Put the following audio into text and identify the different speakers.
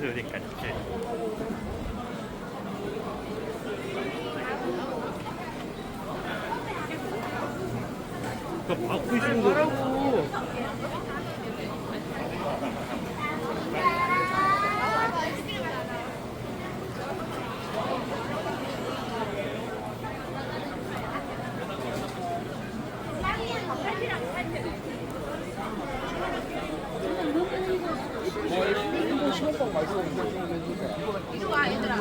Speaker 1: 그러니까 이렇게. 그 바꾸시는 거라고. 이리
Speaker 2: 와 얘들아.